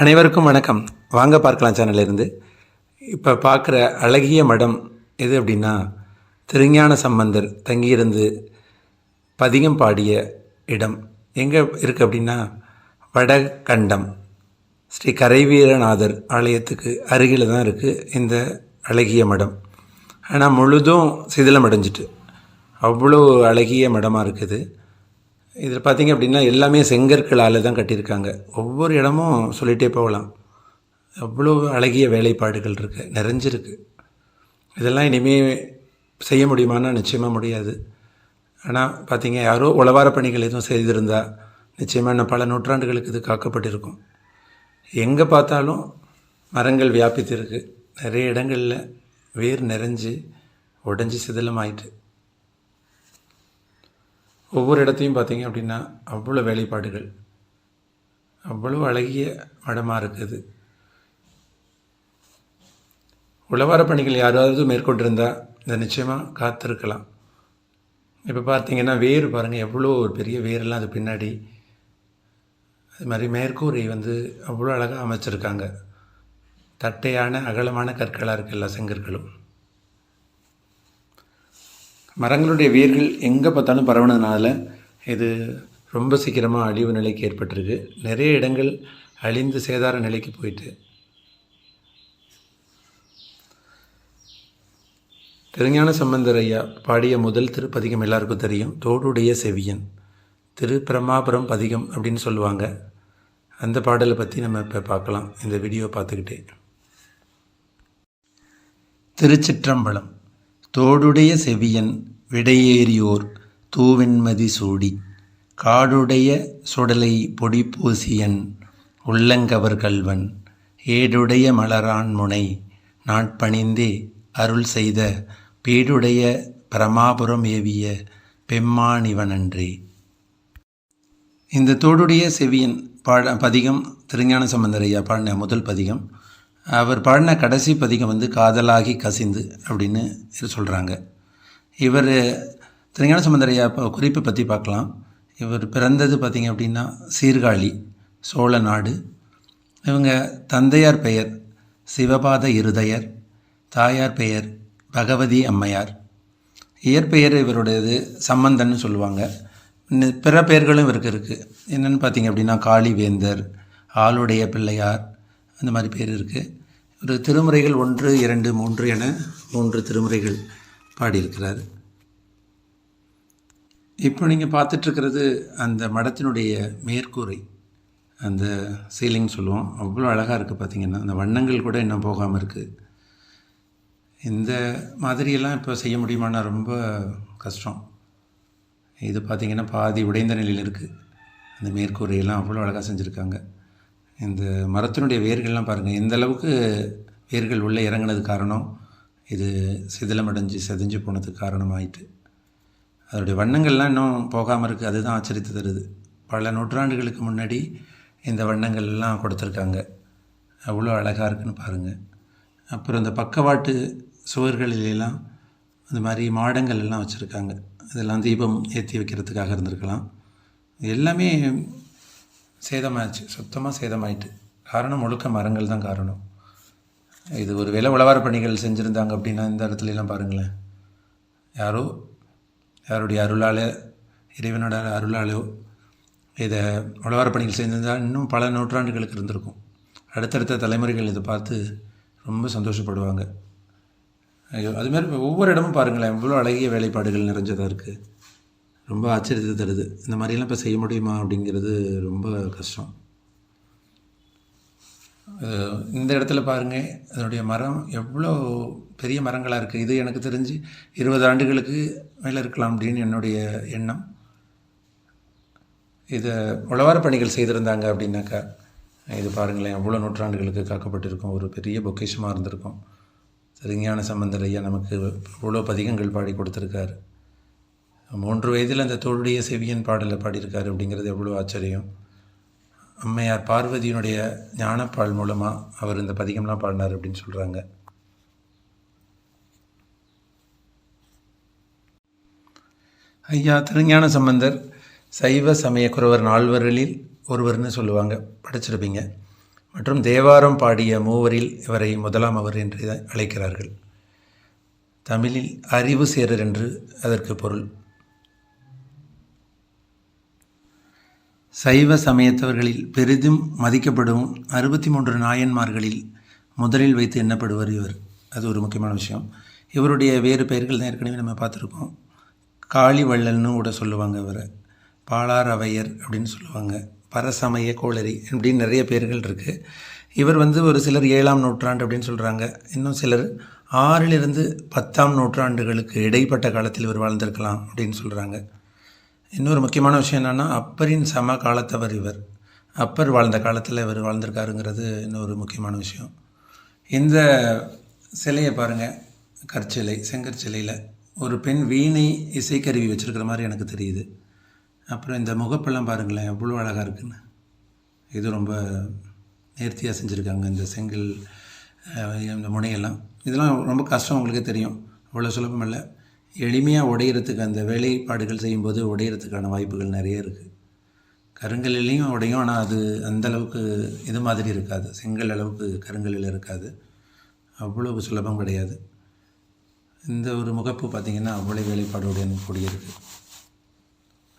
அனைவருக்கும் வணக்கம். வாங்க பார்க்கலாம் சேனல்லேருந்து. இப்போ பார்க்குற அழகிய மடம் எது அப்படின்னா திருஞான சம்பந்தர் தங்கியிருந்து பதிகம் பாடிய இடம். எங்கே இருக்குது அப்படின்னா வடகண்டம். ஸ்ரீ கரைவீரநாதர் ஆலயத்துக்கு அருகில் தான் இருக்குது இந்த அழகிய மடம். ஆனால் முழுதும் சிதிலம் அடைஞ்சிட்டு அவ்வளோ அழகிய மடமாக இருக்குது. இதில் பார்த்தீங்க அப்படின்னா எல்லாமே செங்கற்களால் தான் கட்டியிருக்காங்க. ஒவ்வொரு இடமும் சொல்லிகிட்டே போகலாம். அவ்வளோ அழகிய வேலைப்பாடுகள் இருக்குது நிறைஞ்சிருக்கு. இதெல்லாம் இனிமேல் செய்ய முடியுமானா நிச்சயமாக முடியாது. ஆனால் பார்த்திங்க யாரோ உளவார பணிகள் எதுவும் செய்திருந்தால் நிச்சயமாக இன்னும் பல நூற்றாண்டுகளுக்கு இது காக்கப்பட்டிருக்கும். எங்கே பார்த்தாலும் மரங்கள் வியாபித்திருக்கு. நிறைய இடங்களில் வேர் நிறைஞ்சு உடஞ்சி சிதிலமாயிட்டு. ஒவ்வொரு இடத்தையும் பார்த்தீங்க அப்படின்னா அவ்வளோ வேலைப்பாடுகள் அவ்வளோ அழகிய மடமாக இருக்குது. உழவார பணிகள் யாராவது மேற்கொண்டிருந்தால் இதை நிச்சயமாக காத்திருக்கலாம். இப்போ பார்த்தீங்கன்னா வேர் பாருங்கள் எவ்வளோ ஒரு பெரிய வேரெல்லாம் அது பின்னாடி அது மாதிரி மேற்கூரை வந்து அவ்வளோ அழகாக அமைச்சிருக்காங்க. தட்டையான அகலமான கற்களாக இருக்குது செங்கற்களும். மரங்களுடைய வேர்கள் எங்கே பார்த்தாலும் பரவுனதுனால இது ரொம்ப சீக்கிரமாக அழிவு நிலைக்கு ஏற்பட்டிருக்கு. நிறைய இடங்கள் அழிந்து சேதார நிலைக்கு போயிட்டு. திருஞான சம்பந்தர் ஐயா பாடிய முதல் திருப்பதிகம் எல்லாருக்கும் தெரியும். தோடுடைய செவியன். திருப்பிரமாபுரம் பதிகம் அப்படின்னு சொல்லுவாங்க. அந்த பாடலை பற்றி நம்ம இப்போ பார்க்கலாம். இந்த வீடியோ பார்த்துக்கிட்டே. திருச்சிற்றம்பலம். தோடுடைய செவியன் விடையேறியோர் தூவெண்மதி சூடி. காடுடைய சுடலை பொடி பூசியன் உள்ளங்கவர் கல்வன் ஏடுடைய மலரான் முனை. நாட்பணிந்தே அருள் செய்த பீடுடைய பிரமாபுரம் ஏவிய பெம்மானிவனன்றே. இந்த தோடுடைய செவியன் பாட பதிகம் திருஞான சம்பந்தரையா பாடின முதல் பதிகம் அவர் பாடின கடைசி பதிகம் வந்து காதலாகி கசிந்து அப்படின்னு சொல்கிறாங்க இவர் திருஞான சம்பந்தர் குறிப்பை பற்றி பார்க்கலாம். இவர் பிறந்தது பார்த்திங்க அப்படின்னா சீர்காழி சோழ நாடு. இவங்க தந்தையார் பெயர் சிவபாத இருதயர் தாயார் பெயர் பகவதி அம்மையார். இயற்பெயர் இவருடையது சம்பந்தன்னு சொல்லுவாங்க. பிற பெயர்களும் இவருக்கு இருக்குது என்னென்னு பார்த்தீங்க அப்படின்னா காளிவேந்தர் ஆளுடைய பிள்ளையார் அந்த மாதிரி பேர் இருக்குது ஒரு திருமுறைகள் ஒன்று இரண்டு மூன்று என மூன்று திருமுறைகள் பாடியிருக்கிறார். இப்போ நீங்கள் பார்த்துட்ருக்கிறது அந்த மடத்தினுடைய மேற்கூரை. அந்த சீலிங் சொல்லுவோம். அவ்வளோ அழகாக இருக்குது பார்த்தீங்கன்னா. அந்த வண்ணங்கள் கூட இன்னும் போகாமல் இருக்குது இந்த மாதிரியெல்லாம் இப்போ செய்ய முடியுமானா ரொம்ப கஷ்டம். இது பார்த்திங்கன்னா பாதி உடைந்த நிலையில் இருக்குது அந்த மேற்கூரையெல்லாம் அவ்வளோ அழகாக செஞ்சுருக்காங்க. இந்த மரத்தினுடைய வேர்கள்லாம் பாருங்கள் இந்த அளவுக்கு வேர்கள் உள்ளே இறங்கினது காரணம்? இது சிதிலமடைஞ்சு செதைஞ்சு போனதுக்கு காரணமாயிட்டு. அதோடைய வண்ணங்கள்லாம் இன்னும் போகாமல் இருக்குது அதுதான் ஆச்சரியத்தை தருது. பல நூற்றாண்டுகளுக்கு முன்னாடி இந்த வண்ணங்கள்லாம் கொடுத்துருக்காங்க. அவ்வளோ அழகாக இருக்குன்னு பாருங்கள் அப்புறம் இந்த பக்கவாட்டு சுவர்களிலெல்லாம் இந்த மாதிரி மாடங்கள் எல்லாம் வச்சுருக்காங்க. இதெல்லாம் தீபம் ஏற்றி வைக்கிறதுக்காக இருந்திருக்கலாம். எல்லாமே சேதமாகிடுச்சு சுத்தமாக சேதமாயிட்டு. காரணம் முழுக்க மரங்கள் தான் காரணம். இது ஒரு விலை உழவார பணிகள் செஞ்சுருந்தாங்க அப்படின்னா இந்த இடத்துலலாம் பாருங்களேன். யாரோ யாருடைய அருளால் இறைவனோட அருளாலோ இதை உழவார பணிகள் செஞ்சிருந்தால் இன்னும் பல நூற்றாண்டுகளுக்கு இருந்திருக்கும். அடுத்தடுத்த தலைமுறைகள் இதை பார்த்து ரொம்ப சந்தோஷப்படுவாங்க. ஐயோ அதுமாதிரி ஒவ்வொரு இடமும் பாருங்களேன். இவ்வளோ அழகிய வேலைப்பாடுகள் நிறைஞ்சதாக இருக்குது ரொம்ப ஆச்சரியத்தை தருது. இந்த மாதிரிலாம் இப்போ செய்ய முடியுமா அப்படிங்கிறது ரொம்ப கஷ்டம். இந்த இடத்துல பாருங்கள் அதனுடைய மரம் எவ்வளோ பெரிய மரங்களாக இருக்குது இது எனக்கு தெரிஞ்சு இருபது ஆண்டுகளுக்கு மேலே இருக்கலாம் அப்படின்னு என்னுடைய எண்ணம். இதை உழவார பணிகள் செய்திருந்தாங்க அப்படின்னாக்கா இது பாருங்களேன் எவ்வளோ நூற்றாண்டுகளுக்கு காக்கப்பட்டிருக்கும். ஒரு பெரிய பொக்கேஷமாக இருந்திருக்கும். சரிஞான சம்பந்தர் ஐயா நமக்கு இவ்வளோ பதிகங்கள் பாடி கொடுத்துருக்காரு. மூன்று வயதில் அந்த தோளுடைய செவியன் பாடலை பாடியிருக்காரு அப்படிங்கிறது எவ்வளோ ஆச்சரியம். அம்மையார் பார்வதியினுடைய ஞானப்பால் மூலமாக அவர் இந்த பதிகம்லாம் பாடினார் அப்படின்னு சொல்கிறாங்க ஐயா திருஞான சம்பந்தர் சைவ சமய குறவர் நால்வர்களில் ஒருவர்னு சொல்லுவாங்க படிச்சிருப்பீங்க. மற்றும் தேவாரம் பாடிய மூவரில் இவரை முதலாம் அவர் என்று அழைக்கிறார்கள். தமிழில் அறிவு சேரர் என்று அதற்கு பொருள். சைவ சமயத்தவர்களில் பெரிதும் மதிக்கப்படும் அறுபத்தி மூன்று நாயன்மார்களில் முதலில் வைத்து எண்ணப்படுவர் இவர். அது ஒரு முக்கியமான விஷயம். இவருடைய வேறு பெயர்கள் தான் ஏற்கனவே நம்ம பார்த்துருக்கோம். காளிவள்ளல்னு கூட சொல்லுவாங்க இவரை. பாலார் அவையர் அப்படின்னு சொல்லுவாங்க. பரசமய கோளரி அப்படின்னு நிறைய பேர்கள் இருக்குது இவர் வந்து ஒரு சிலர் ஏழாம் நூற்றாண்டு அப்படின்னு சொல்கிறாங்க இன்னும் சிலர் ஆறிலிருந்து பத்தாம் நூற்றாண்டுகளுக்கு இடைப்பட்ட காலத்தில் இவர் வாழ்ந்திருக்கலாம் அப்படின்னு சொல்கிறாங்க இன்னொரு முக்கியமான விஷயம் என்னென்னா அப்பரின் சம காலத்தவர் இவர். அப்பர் வாழ்ந்த காலத்தில் இவர் வாழ்ந்திருக்காருங்கிறது இன்னொரு முக்கியமான விஷயம். இந்த சிலையை பாருங்கள் கற்சிலை செங்கற்சிலையில் ஒரு பெண் வீணை இசைக்கருவி வச்சுருக்கிற மாதிரி எனக்கு தெரியுது. அப்புறம் இந்த முகப்பெல்லாம் பாருங்களேன் எவ்வளோ அழகாக இருக்குன்னு. இது ரொம்ப நேர்த்தியாக செஞ்சுருக்காங்க இந்த செங்கல் இந்த முனையெல்லாம். இதெல்லாம் ரொம்ப கஷ்டம் உங்களுக்கே தெரியும். அவ்வளோ சுலபம் இல்லை. எளிமையாக உடையிறதுக்கு அந்த வேலைப்பாடுகள் செய்யும்போது உடையிறதுக்கான வாய்ப்புகள் நிறைய இருக்குது கருங்கல்லையும் உடையும். ஆனால் அது அந்த அளவுக்கு இது மாதிரி இருக்காது. செங்கல் அளவுக்கு கருங்கல்லில் இருக்காது. அவ்வளவு சுலபம் கிடையாது. இந்த ஒரு முகப்பு பார்த்திங்கன்னா அவ்வளோ வேலைப்பாடுடன் கூடியிருக்கு.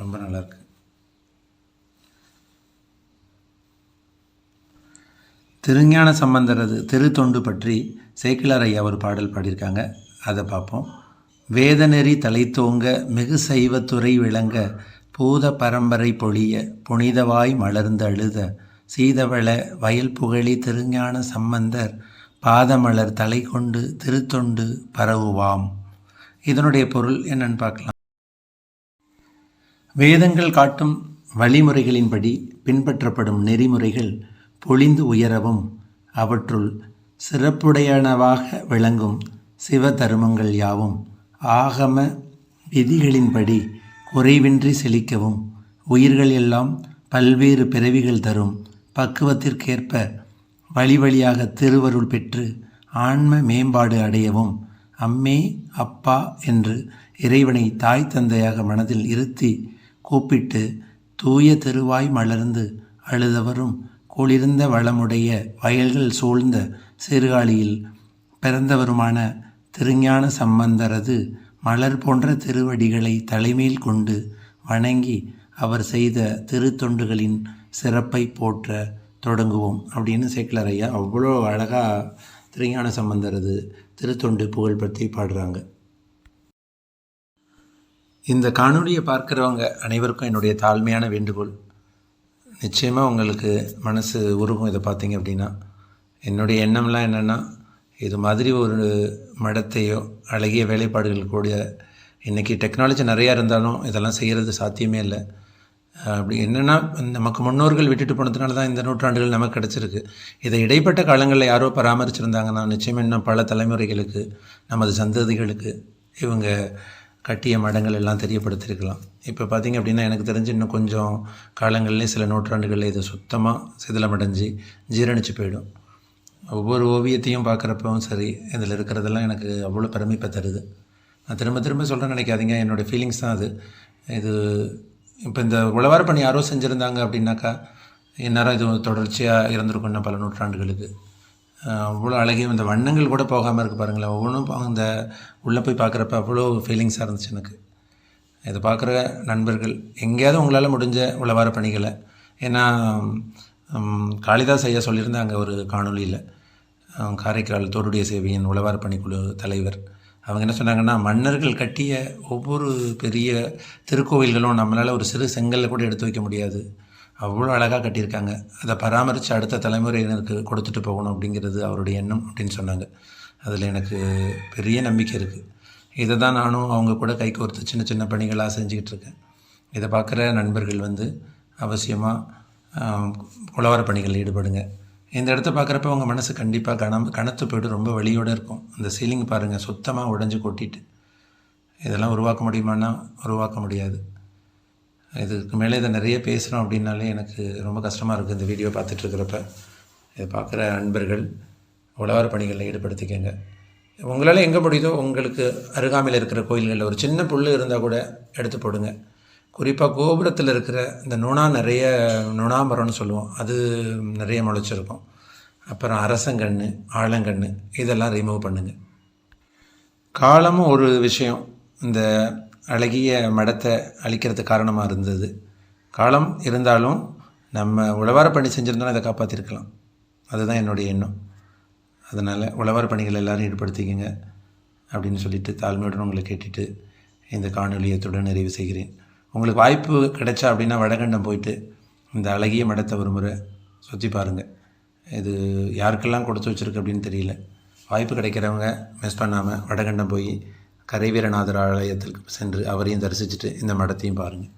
ரொம்ப நல்லாயிருக்கு திருஞான சம்பந்தரது திருத்தொண்டு பற்றி சேக்கிலார் ஐயா ஒரு பாடல் பாடியிருக்காங்க. அதை பார்ப்போம். வேதநெறி தலைத்தோங்க மிகு சைவத்துறை விளங்க பூத பரம்பரை பொழிய புனிதவாய் மலர்ந்து அழுத சீதவள வயல் புகழி திருஞான சம்பந்தர் பாதமலர் தலை கொண்டு திருத்தொண்டு பரவுவாம். இதனுடைய பொருள் என்னன்னு பார்க்கலாம். வேதங்கள் காட்டும் வழிமுறைகளின்படி பின்பற்றப்படும் நெறிமுறைகள் பொழிந்து உயரவும் அவற்றுள் சிறப்புடையனவாக விளங்கும் சிவ தருமங்கள் யாவும். ஆகம விதிகளின்படி குறைவின்றி செழிக்கவும். உயிர்கள் எல்லாம் பல்வேறு பிறவிகள் தரும். பக்குவத்திற்கேற்ப வழி வழியாக திருவருள் பெற்று ஆன்ம மேம்பாடு அடையவும். அம்மே அப்பா என்று இறைவனை தாய் தந்தையாக மனதில் இருத்தி கூப்பிட்டு தூய திருவாய் மலர்ந்து அழுதவரும் குளிர்ந்த வளமுடைய வயல்கள் சூழ்ந்த சீர்காழியில் பிறந்தவருமான திருஞான சம்பந்தரது மலர் போன்ற திருவடிகளை தலைமையில் கொண்டு வணங்கி அவர் செய்த திருத்தொண்டுகளின் சிறப்பை போற்ற தொடங்குவோம் அப்படின்னு சேக்கிலார் ஐயா. அவ்வளோ அழகாக திருஞான சம்பந்தரது திருத்தொண்டு புகழ் பற்றி பாடுறாங்க. இந்த காணொலியை பார்க்குறவங்க அனைவருக்கும் என்னுடைய தாழ்மையான வேண்டுகோள். நிச்சயமாக உங்களுக்கு மனசு உருகும் இதை பார்த்தீங்க அப்படின்னா. என்னுடைய எண்ணம்லாம் என்னென்னா இது மாதிரி ஒரு மடத்தையோ அழகிய வேலைப்பாடுகள் கூட இன்றைக்கி டெக்னாலஜி நிறையா இருந்தாலும் இதெல்லாம் செய்கிறது சாத்தியமே இல்லை. அப்படி என்னென்னா நமக்கு முன்னோர்கள் விட்டுட்டு போனதுனால தான் இந்த நூற்றாண்டுகள் நமக்கு கிடச்சிருக்கு. இதை இடைப்பட்ட காலங்களில் யாரோ பராமரிச்சிருந்தாங்கன்னா நிச்சயம் இன்னும் பல தலைமுறைகளுக்கு நமது சந்ததிகளுக்கு இவங்க கட்டிய மடங்கள் எல்லாம் தெரியப்படுத்தியிருக்கலாம் இப்போ பார்த்தீங்க அப்படின்னா எனக்கு தெரிஞ்சு இன்னும் கொஞ்சம் காலங்களிலே சில நூற்றாண்டுகளில் இது சுத்தமாக சிதிலமடைஞ்சு ஜீரணிச்சு போயிடும். ஒவ்வொரு ஓவியத்தையும் பார்க்குறப்பவும் சரி இதில் இருக்கிறதெல்லாம் எனக்கு அவ்வளோ பெருமைப்பை தருது நான் திரும்ப திரும்ப சொல்கிறேன் நினைக்காதீங்க என்னோடய ஃபீலிங்ஸ் தான் அது. இது இப்போ இந்த உழவார பணி யாரோ செஞ்சுருந்தாங்க அப்படின்னாக்கா இந்நேரம் இது தொடர்ச்சியாக இருந்திருக்கும் இன்னும் பல நூற்றாண்டுகளுக்கு. அவ்வளோ அழகியும் இந்த வண்ணங்கள் கூட போகாமல் இருக்குது பாருங்களேன். ஒவ்வொன்றும் அந்த உள்ளே போய் பார்க்குறப்ப அவ்வளோ ஃபீலிங்ஸாக இருந்துச்சு எனக்கு. இதை பார்க்குற நண்பர்கள் எங்கேயாவது உங்களால் முடிஞ்ச உழவார பணிகளை. ஏன்னா காளிதாஸ் ஐயா சொல்லியிருந்தாங்க ஒரு காணொளியில் காரைக்கால் தோடுடைய சேவையின் உழவார் பணிக்குழு தலைவர். அவங்க என்ன சொன்னாங்கன்னா மன்னர்கள் கட்டிய ஒவ்வொரு பெரிய திருக்கோவில்களும் நம்மளால் ஒரு சிறு செங்கல்ல கூட எடுத்து வைக்க முடியாது. அவ்வளோ அழகாக கட்டியிருக்காங்க. அதை பராமரித்து அடுத்த தலைமுறையினருக்கு கொடுத்துட்டு போகணும் அப்படிங்கிறது அவருடைய எண்ணம் அப்படின்னு சொன்னாங்க. அதில் எனக்கு பெரிய நம்பிக்கை இருக்குது இதை தான் நானும் அவங்க கூட கைகோர்த்து சின்ன சின்ன பணிகளாக செஞ்சுக்கிட்டு இருக்கேன். இதை பார்க்குற நண்பர்கள் வந்து அவசியமாக உழவார பணிகளில் ஈடுபடுங்க. இந்த இடத்த பார்க்குறப்ப உங்கள் மனசு கண்டிப்பாக கனம் கனத்து போய்ட்டு ரொம்ப வழியோடு இருக்கும். அந்த சீலிங் பாருங்கள் சுத்தமாக உடைஞ்சு கொட்டிட்டு. இதெல்லாம் உருவாக்க முடியுமான்னா உருவாக்க முடியாது. இதுக்கு மேலே இதை நிறைய பேசுகிறோம் அப்படின்னாலே எனக்கு ரொம்ப கஷ்டமாக இருக்குது இந்த வீடியோ பார்த்துட்ருக்கிறப்ப இதை பார்க்குற நண்பர்கள் உழவார பணிகளில் ஈடுபடுத்திக்கங்க. உங்களால் எங்கே முடியுதோ உங்களுக்கு அருகாமையில் இருக்கிற கோயில்களில் ஒரு சின்ன புல் இருந்தால் கூட எடுத்து போடுங்க. குறிப்பாக கோபுரத்தில் இருக்கிற இந்த நுணா நிறைய நுணா மரம்னு சொல்லுவோம். அது நிறைய முளைச்சிருக்கும். அப்புறம் அரசங்கன்று ஆலங்கன்று இதெல்லாம் ரிமூவ் பண்ணுங்கள் காலமும் ஒரு விஷயம். இந்த அழகிய மடத்தை அழிக்கிறதுக்கு காரணமாக இருந்தது. காலம் இருந்தாலும் நம்ம உழவார பணி செஞ்சுருந்தாலும் இதை காப்பாற்றிருக்கலாம் அதுதான் என்னுடைய எண்ணம். அதனால் உழவார பணிகள் எல்லோரும் ஈடுபடுத்திக்கங்க அப்படின்னு சொல்லிட்டு தாழ்மையுடன் உங்களை கேட்டுட்டு இந்த காணொலியத்துடன் நிறைவு செய்கிறேன். உங்களுக்கு வாய்ப்பு கிடைச்சா அப்படின்னா வடகண்டம் போயிட்டு இந்த அழகிய மடத்தை ஒரு முறை சுற்றி பாருங்கள் இது யாருக்கெல்லாம் கொடுத்து வச்சுருக்கு அப்படின்னு தெரியல. வாய்ப்பு கிடைக்கிறவங்க மிஸ் பண்ணாமல் வடகண்டம் போய் கரைவீரநாதர் ஆலயத்திற்கு சென்று அவரையும் தரிசிச்சுட்டு இந்த மடத்தையும் பாருங்கள்